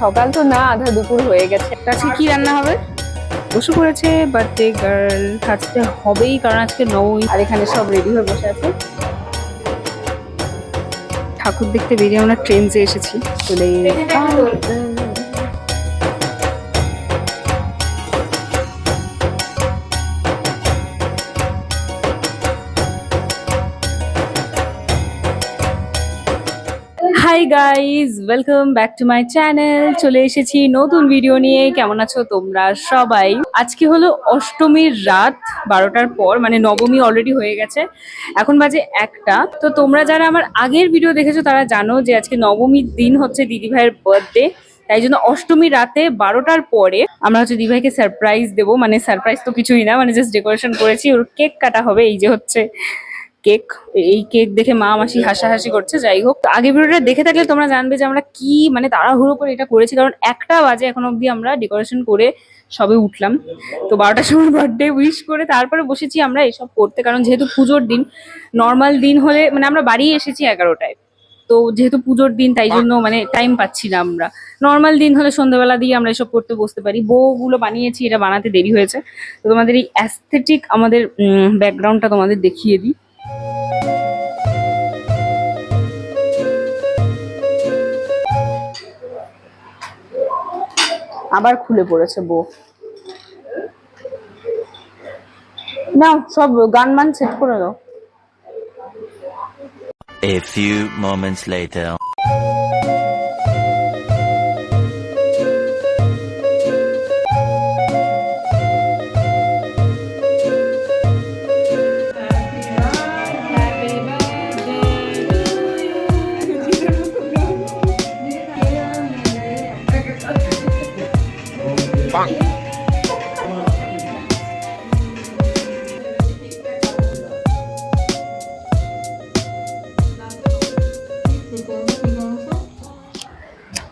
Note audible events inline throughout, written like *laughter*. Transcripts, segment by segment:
সকাল তো না আধা দুপুর হয়ে গেছে। আজকে কি রান্না হবে? বসে পড়েছে বার্থডে গার্ল আজকে হবেই কারণ আজকে নবমী আর এখানে সব রেডি হয়ে বসে আছে। ঠাকুর দেখতে বেরিয়ে আমরা ট্রেন যে এসেছি। চলে hi guys welcome back to my channel চলে এসেছি নতুন ভিডিও নিয়ে। কেমন আছো তোমরা সবাই? আজকে হলো অষ্টমীর রাত, বারোটার পর মানে নবমী অলরেডি হয়ে গেছে। এখন বাজে একটা। তো তোমরা যারা আমার আগের ভিডিও দেখেছ, তারা জানো যে আজকে নবমীর দিন হচ্ছে দিদিভাইয়ের বার্থডে তাই জন্য অষ্টমী রাতে বারোটার পরে আমরা হচ্ছে দিদিভাইকে সারপ্রাইজ দেবো। মানে সারপ্রাইজ তো কিছুই না মানে জাস্ট ডেকোরেশন করেছি। ওর কেক কাটা হবে, এই যে হচ্ছে। কেক, এই কেক দেখে মা মাসি হাসাহাসি করছে, যাই হোক। আগে ভিডিওটা দেখে থাকলে তোমরা জানবে যে আমরা কি মানে তাড়াহুড়ো করে এটা করেছি, কারণ একটা বাজে এখন অবধি আমরা ডেকোরেশন করে সবে উঠলাম। তো বারোটার সময় বার্থডে উইশ করে তারপরে বসেছি আমরা এসব করতে, কারণ যেহেতু পুজোর দিন নর্মাল দিন হলে মানে আমরা বাড়ি এসেছি এগারোটায়। তো যেহেতু পুজোর দিন, তাই জন্য মানে টাইম পাচ্ছি না আমরা। নর্মাল দিন হলে সন্ধ্যাবেলা দিয়ে আমরা এসব করতে বসতে পারি। বউগুলো বানিয়েছি, এটা বানাতে দেরি হয়েছে। তো তোমাদের এই অ্যাস্থেটিক আমাদের ব্যাকগ্রাউন্ডটা তোমাদের দেখিয়ে দিই। আবার খুলে পড়েছে বউ না সব গান মান সেট করে দাও A few moments later.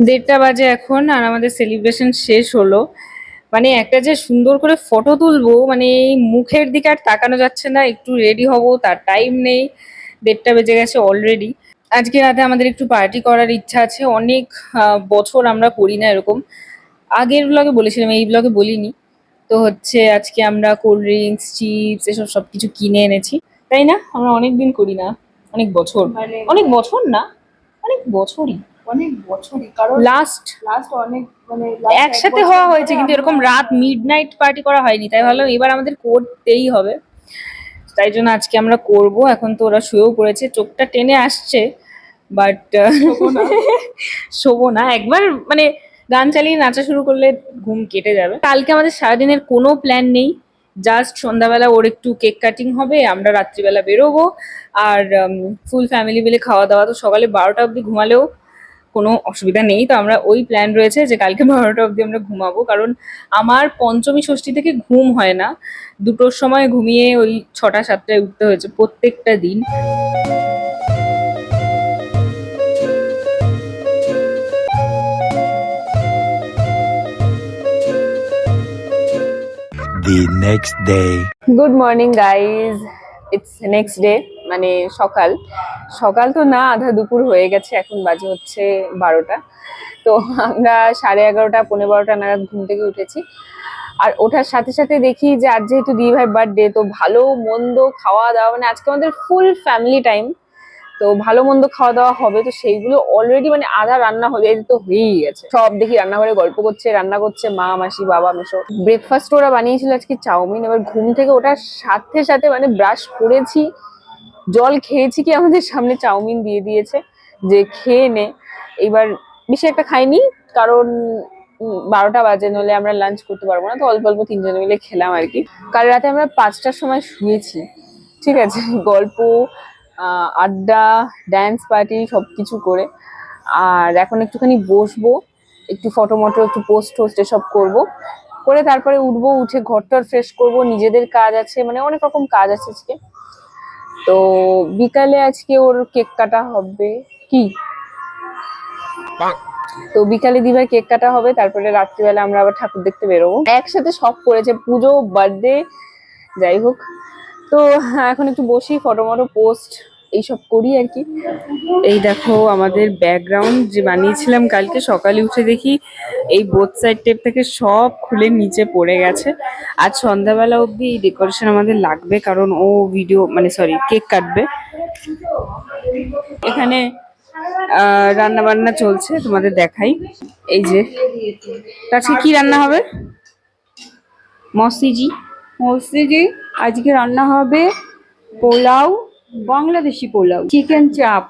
দেড়টা বাজে এখন আর আমাদের সেলিব্রেশন শেষ হলো। মানে একটা যে সুন্দর করে ফটো তুলবো মানে এই মুখের দিকে আর তাকানো যাচ্ছে না একটু রেডি হব তার টাইম নেই দেড়টা বেজে গেছে অলরেডি আজকে রাতে আমাদের একটু পার্টি করার ইচ্ছা আছে অনেক বছর আমরা করি না এরকম। আগের ব্লগে বলেছিলাম এই ব্লগে বলিনি। তো হচ্ছে আজকে আমরা কোল্ড ড্রিঙ্কস চিপস এসব সবকিছু কিনে এনেছি। তাই না? আমরা অনেক দিন করি না অনেক বছর। মানে- অনেক বছর না? অনেক বছরই। অনেক বছরই কারণ লাস্ট লাস্ট অনেক মানে একসাথে হওয়া হয়েছে কিন্তু এরকম রাত মিড নাইট পার্টি করা হয়নি তাই ভাবলাম এবার আমাদের করতেই হবে। তাই জন্য আজকে আমরা করব এখন তো ওরা শুয়েও পড়েছে চোখটা টেনে আসছে বাট *laughs* শোবো না। একবার মানে গান চালিয়ে নাচা শুরু করলে ঘুম কেটে যাবে। কালকে আমাদের সারাদিনের কোনো প্ল্যান নেই জাস্ট সন্ধ্যাবেলা ওর একটু কেক কাটিং হবে, আমরা রাত্রিবেলা বেরোবো। আর ফুল ফ্যামিলি মিলে খাওয়া দাওয়া তো সকালে বারোটা অবধি ঘুমালেও কোনো অসুবিধা নেই। তো আমরা ওই প্ল্যান রয়েছে যে কালকে *laughs* বারোটা অবধি আমরা ঘুমাবো। কারণ আমার পঞ্চমী ষষ্ঠী থেকে ঘুম হয় না। দুটোর সময় ঘুমিয়ে ওই ছটা সাতটায় উঠতে হয়েছে প্রত্যেকটা দিন। The next day. Good morning guys it's next day মানে সকাল। সকাল তো না, আধা দুপুর হয়ে গেছে, এখন বাজে হচ্ছে বারোটা। তো আমরা সাড়ে এগারোটা পনেরো বারোটা নাগাদ ঘুম থেকে উঠেছি। আর ওঠার সাথে সাথে দেখি যে আজ যেহেতু দিদি ভাই বার্থডে তো ভালো, মন্দ খাওয়া দাওয়া মানে আজকে আমাদের ফুল ফ্যামিলি টাইম তো ভালো মন্দ খাওয়া দাওয়া হবে, তো সেইগুলো অলরেডি মানে আধা রান্না এই তো হয়েই গেছে। সব দেখি রান্নাঘরে গল্প করছে, রান্না করছে মা, মাসি, বাবা মেশো ব্রেকফাস্ট ওরা বানিয়েছিল আজকে চাউমিন, এবার ঘুম থেকে ওটার সাথে সাথে মানে ব্রাশ করেছি, জল খেয়েছি কি আমাদের সামনে চাউমিন দিয়ে দিয়েছে, যে খেয়ে নে। এবার বেশি একটা খাইনি, কারণ বারোটা বাজে নলে আমরা লাঞ্চ করতে পারব না, তো অল্প অল্প তিনজনে মিলে খেলাম আর কি। কাল রাতে আমরা পাঁচটার সময় শুয়েছি, ঠিক আছে? গল্প আড্ডা ড্যান্স পার্টি সব কিছু করে। আর এখন একটুখানি বসবো, একটু ফটো মটো, একটু পোস্ট টোস্ট এসব করব। করে তারপরে উঠবো, উঠে ঘরটর ফ্রেশ করব। নিজেদের কাজ আছে মানে অনেক রকম কাজ আছে আজকে। তো বিকালে আজকে ওর কেক কাটা হবে। কি? তো বিকালে দিবার কেক কাটা হবে, তারপরে রাত্রিবেলা আমরা আবার ঠাকুর দেখতে বেরোবো। একসাথে সব করেছে, পুজো বার্থডে যাই হোক। তো এখন একটু বসি ফটো মটো পোস্ট এইসব করি আর কি। এই দেখো আমাদের ব্যাকগ্রাউন্ড যে বানিয়েছিলাম কালকে, সকালে উঠে দেখি এই বোথ সাইড টেপ থেকে সব খুলে নিচে পড়ে গেছে। আজ সন্ধ্যাবেলা অবধি এই ডেকোরেশন আমাদের লাগবে, কারণ ও ভিডিও মানে সরি কেক কাটবে। এখানে রান্না বান্না চলছে, তোমাদের দেখাই। এই যে তো আজকে কি রান্না হবে? মসিজি। মসজিদে আজকে রান্না হবে পোলাও বাংলাদেশি পোলাও চিকেন চাপ।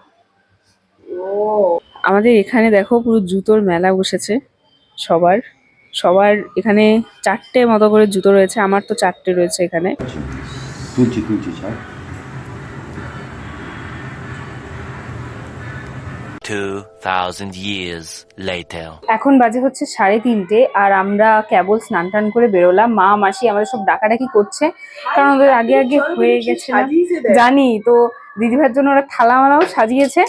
ও আমাদের এখানে দেখো পুরো জুতোর মেলা বসেছে সবার। সবার এখানে চারটে মতো করে জুতো রয়েছে আমার তো চারটে রয়েছে এখানে। তুলছি তুলছি 2,000 years later. এখন বাজে হচ্ছে সাড়ে তিনটে আর আমরা কেবল স্নান টান করে বেরোলাম। মা মাসি আমাদের সব ডাকাডাকি করছে কারণ ওদের আগে আগে হয়ে গেছে জানি তো দিদিভার জন্য ওরা থালা মালাও সাজিয়েছে।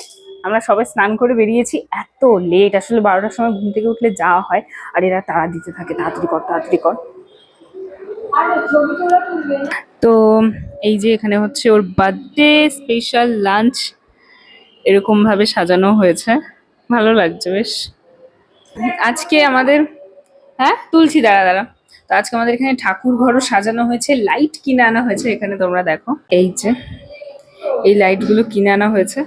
আমরা সবাই স্নান করে বেরিয়েছি। এত লেট আসলে বারোটার সময় ঘুম থেকে উঠলে যাওয়া হয়। আর এরা তাড়া দিতে থাকে তাড়াতাড়ি কর তাড়াতাড়ি কর। তো এই যে এখানে হচ্ছে ওর বার্থডে স্পেশাল লাঞ্চ এরকম ভাবে সাজানো হয়েছে। ভালো লাগছে বেশ। আজকে আমাদের হ্যাঁ? তুলছি দাঁড়া দাঁড়া। তো আজকে আমাদের এখানে ঠাকুর ঘরও সাজানো হয়েছে, লাইট কিনে আনা হয়েছে, এখানে তোমরা দেখো। এই যে, এই লাইটগুলো কিনে আনা হয়েছে।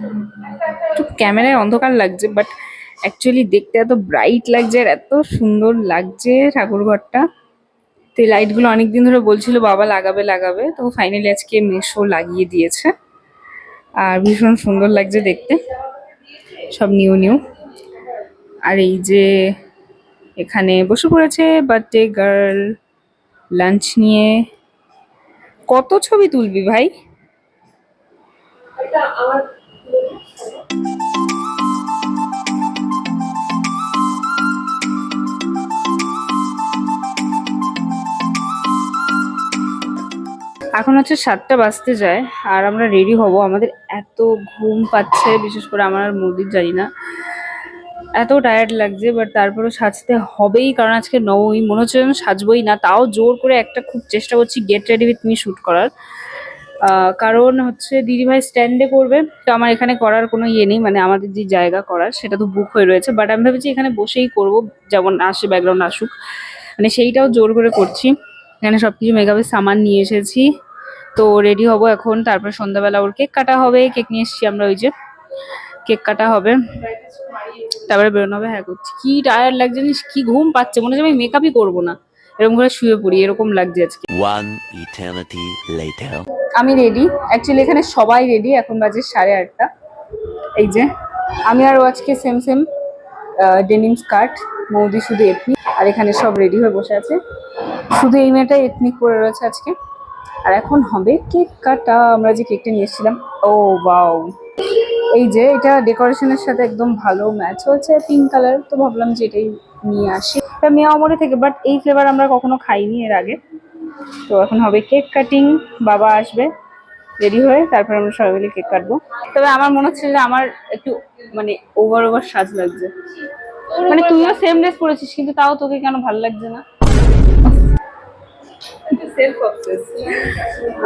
একটু ক্যামেরায় অন্ধকার লাগছে, বাট অ্যাকচুয়ালি দেখতে এত ব্রাইট লাগছে আর এত সুন্দর লাগছে ঠাকুর ঘরটা। তো এই লাইটগুলো অনেকদিন ধরে বলছিল, বাবা, লাগাবে লাগাবে। তো ফাইনালি আজকে মেশো লাগিয়ে দিয়েছে। আর ভীষণ সুন্দর লাগছে দেখতে। সব নিউ নিউ। আর এই যে এখানে বসে পড়েছে বার্থডে গার্ল লাঞ্চ নিয়ে। কত ছবি তুলবি ভাই? এখন হচ্ছে সাতটা বাজতে যায়, আর আমরা রেডি হব। আমাদের এত ঘুম পাচ্ছে, বিশেষ করে আমার আর মুদির জানি না। এত টায়ার্ড লাগছে বাট তারপরেও সাজতে হবেই, কারণ আজকে নবমী। মনে হচ্ছে যেন সাজবই না, তাও জোর করে একটা খুব চেষ্টা করছি get ready with me shoot করার। কারণ হচ্ছে দিদিভাই স্ট্যান্ডে করবে, তো আমার এখানে করার কোনো ইয়ে নেই মানে আমাদের যে জায়গা করার, সেটা তো বুক হয়ে রয়েছে। বাট আমি ভেবেছি এখানে বসেই করব, যেমন আসে ব্যাকগ্রাউন্ড আসুক। মানে সেইটাও জোর করে করছি। এখানে সব কিছু মেকআপের সামান নিয়ে এসেছি। তো রেডি হব এখন। তারপর সন্ধ্যাবেলা ওর কেক কাটা হবে। কেক নিয়ে এসেছি আমরা ওই যে কেক কাটা হবে। তারপরে বেরোনো হবে। হ্যাঁ করছি। কি টায়ার লাগছে জানিস? কি ঘুম পাচ্ছে? মনে হচ্ছে আমি মেকআপই করব না। এরকম করে শুয়ে পড়ি এরকম লাগছে আজকে. আমি রেডি অ্যাকচুয়ালি এখানে সবাই রেডি এখন বাজে সাড়ে আটটা। এই যে আমি আর আজকে সেম সেম ডেনিম স্কার্ট মৌদি শুধু এথনিক আর এখানে সব রেডি হয়ে বসে আছে। শুধু এই মেয়েটাই এথনিক পরে রয়েছে আজকে। আর এখন হবে কেক কাটা। আমরা যে কেকটা নিয়ে এসেছিলাম, ও বাউ এই যে এটা ডেকোরেশনের সাথে একদম ভালো ম্যাচ হয়েছে, পিঙ্ক কালার। তো ভাবলাম যে এটাই নিয়ে আসি। এটা মেয়া অমরে থেকে বাট এই ফ্লেভার আমরা কখনো খাইনি এর আগে। তো এখন হবে কেক কাটিং, বাবা আসবে রেডি হয়ে, তারপর আমরা সবাই মিলে কেক কাটবো। তবে আমার মনে হচ্ছে যে আমার একটু মানে ওভার ওভার সাজ লাগছে। মানে তুইও সেম ড্রেস পরেছিস, কিন্তু তাও তোকে কেন ভালো লাগছে না? Self obsess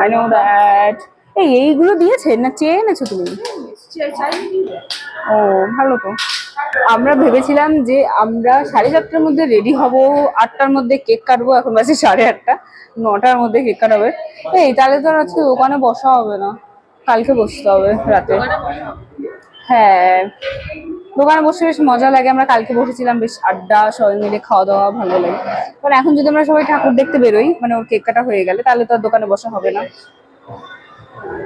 I know that এই এইগুলো দিয়েছে না চেয়ে এনেছো তুমি? ও ভালো তো। আমরা ভেবেছিলাম যে আমরা সাড়ে সাতটার মধ্যে রেডি হব আটটার মধ্যে কেক কাটবো এখন বাজে সাড়ে আটটা নটার মধ্যে কেক কাটাবে এই তাহলে তো আর আজকে দোকানে বসা হবে না। কালকে বসতে হবে রাতে। হ্যাঁ। দোকানে বসে বেশ মজা লাগে। আমরা কালকে বসেছিলাম বেশ আড্ডা সবাই মিলে খাওয়া দাওয়া ভালো লাগে। কারণ এখন যদি আমরা সবাই ঠাকুর দেখতে বেরোই মানে ওর কেক কাটা হয়ে গেলে তাহলে তো আর দোকানে বসা হবে না।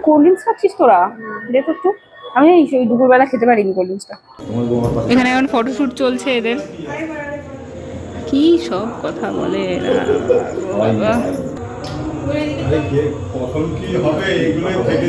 কোল্ড ড্রিঙ্কস খাচ্ছিস তোরা? দেখো একটু। আমি এই সেই দুপুরবেলা খেতে পারিনি কোল্ড ড্রিঙ্কসটা। এখানে এখন ফটোশুট চলছে এদের। কি সব কথা বলে এরা। বাবা আরে কে কখন কি হবে এগুলোই থেকে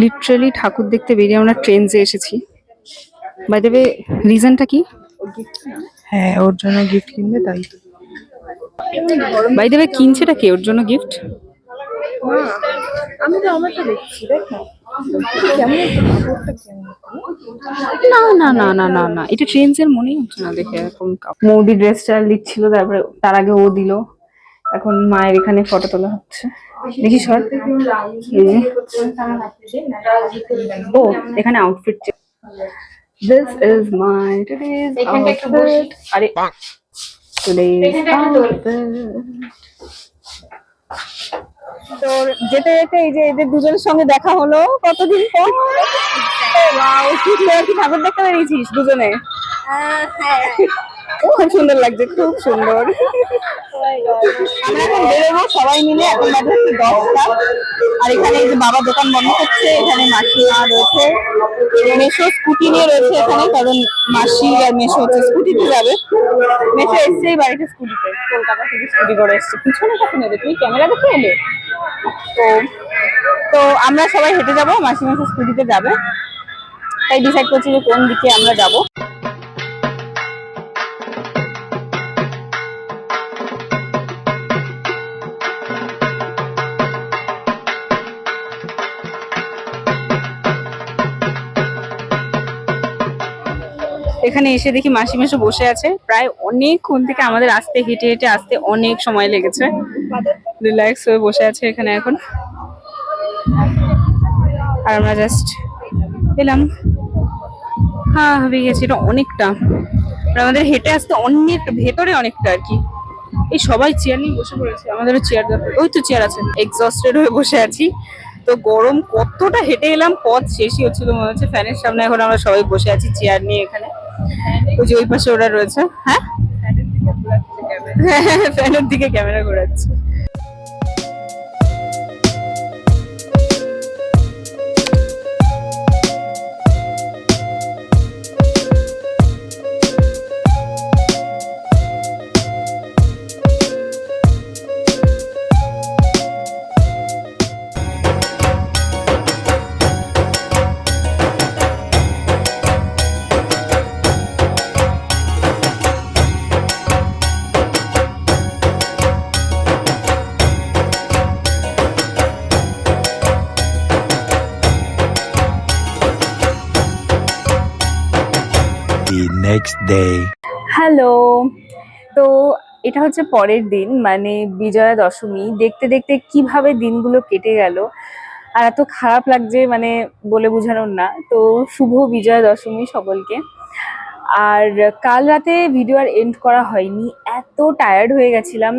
Literally ঠাকুর দেখতে বেরিয়ে আমরা ট্রেনসে এসেছি। বাই দেবে রিজনটা কি? হ্যাঁ ওর জন্য গিফট কিনবে তাই বাই দেবে কিনছেটা কে? ওর জন্য গিফট আমি তো আমারটা দেখছি দেখো না। না? না না না না এটা ট্রেন্স এর মনেই হচ্ছে না দেখে এরকম মৌদি ড্রেসটা লিখছিল তারপরে তার আগে ও দিল। এখন মায়ের এখানে ফটো তোলা হচ্ছে। দেখি সর। ও এখানে outfit this is my today's outfit আরে টুডেজ তো যেতে যেতে এই যে এদের দুজনের সঙ্গে দেখা হলো কতদিন পর? কি ঠাকুর দেখতে বেরিয়েছিস দুজনে? খুব সুন্দর লাগছে, খুব সুন্দর। আমরা এখন বেরোবো, সবাই মিলে এখন বাজে হচ্ছে দশটা। আর এখানে যে বাবা দোকান বন্ধ করছে এখানে মাসিমা রয়েছে। মেশো স্কুটি নিয়ে রয়েছে এখানে, কারণ মাসি আর মেশো হচ্ছে স্কুটিতে যাবে। মেশো এসছে এই বাড়িতে স্কুটিতে। কলকাতা থেকে স্কুটি করে এসছে। পিছনে কখন এলে তুমি ক্যামেরা দেখে এলে? তো তো আমরা সবাই হেঁটে যাব, মাসি মাসি স্কুটিতে যাবে। তাই ডিসাইড করছি যে কোন দিকে আমরা যাব। এখানে এসে দেখি মাসি মেশো বসে আছে। প্রায় অনেকক্ষণ থেকে আমাদের আসতে হেঁটে হেঁটে আসতে অনেক সময় লেগেছে। রিল্যাক্স হয়ে বসে আছে এখানে এখন। আর আমরা জাস্ট এলাম। হ্যাঁ হবে গেছি, এটা অনেকটা। আমাদের হেঁটে আসতে অনেক, ভেতরে অনেকটা আর কি। এই সবাই চেয়ার নিয়ে বসে পড়েছে, আমাদেরও চেয়ার দরকার। ওই তো চেয়ার আছে এক্সস্টেড হয়ে বসে আছি। তো গরম কতটা হেঁটে এলাম, পথ শেষই হচ্ছিল মনে হচ্ছে। ফ্যানের সামনে এখন আমরা সবাই বসে আছি চেয়ার নিয়ে এখানে। ওই যে ওই পাশে ওরা রয়েছে। হ্যাঁ? ফ্যানের দিকে ক্যামেরা ঘোরাচ্ছে। The next. হ্যালো তো এটা হচ্ছে পরের দিন মানে বিজয়া দশমী। দেখতে দেখতে কীভাবে দিনগুলো কেটে গেল। আর এত খারাপ লাগছে মানে বলে বোঝানোর না। তো শুভ বিজয়া দশমী সকলকে। আর কাল রাতে ভিডিও আর এন্ড করা হয়নি। এত টায়ার্ড হয়ে গেছিলাম।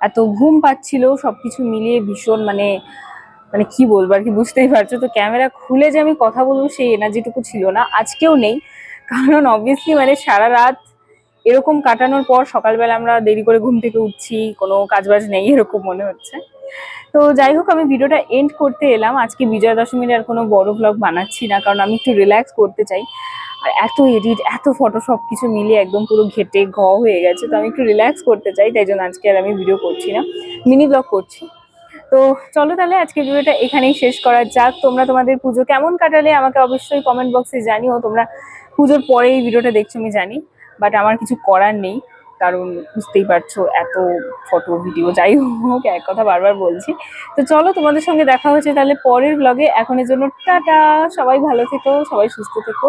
এত ঘুম পাচ্ছিল সব কিছু মিলিয়ে ভীষণ মানে মানে কি বলব আর কি, বুঝতেই পারছ। তো ক্যামেরা খুলে যে আমি কথা বলব, সেই এনার্জিটুকু ছিল না। আজকেও নেই। কারণ অবভিয়াসলি মানে সারা রাত এরকম কাটানোর পর সকালবেলা আমরা দেরি করে ঘুম থেকে উঠছি, কোনো কাজবাজ নেই এরকম মনে হচ্ছে। তো যাই হোক, আমি ভিডিওটা এন্ড করতে এলাম। আজকে বিজয়া দশমীর আর কোনো বড় ব্লগ বানাচ্ছি না, কারণ আমি একটু রিল্যাক্স করতে চাই। আর এত এডিট এত ফটো সব কিছু মিলিয়ে একদম পুরো ঘেটে ঘ হয়ে গেছে। তো আমি একটু রিল্যাক্স করতে চাই, তাই জন্য আজকে আর আমি ভিডিও করছি না। মিনি ব্লগ করছি। তো চলো তাহলে আজকে ভিডিওটা এখানেই শেষ করা যাক। তোমরা তোমাদের পুজো কেমন কাটালে আমাকে অবশ্যই কমেন্ট বক্সে জানিও। তোমরা পুজোর পরে এই ভিডিওটা দেখছ, আমি জানি বাট আমার কিছু করার নেই, কারণ বুঝতেই পারছ এত ফটো ভিডিও যাই হোক, এক কথা বারবার বলছি। তো চলো, তোমাদের সঙ্গে দেখা হচ্ছে তাহলে পরের ব্লগে এখন এখনের জন্য টাটা, সবাই ভালো থেকো, সবাই সুস্থ থেকো.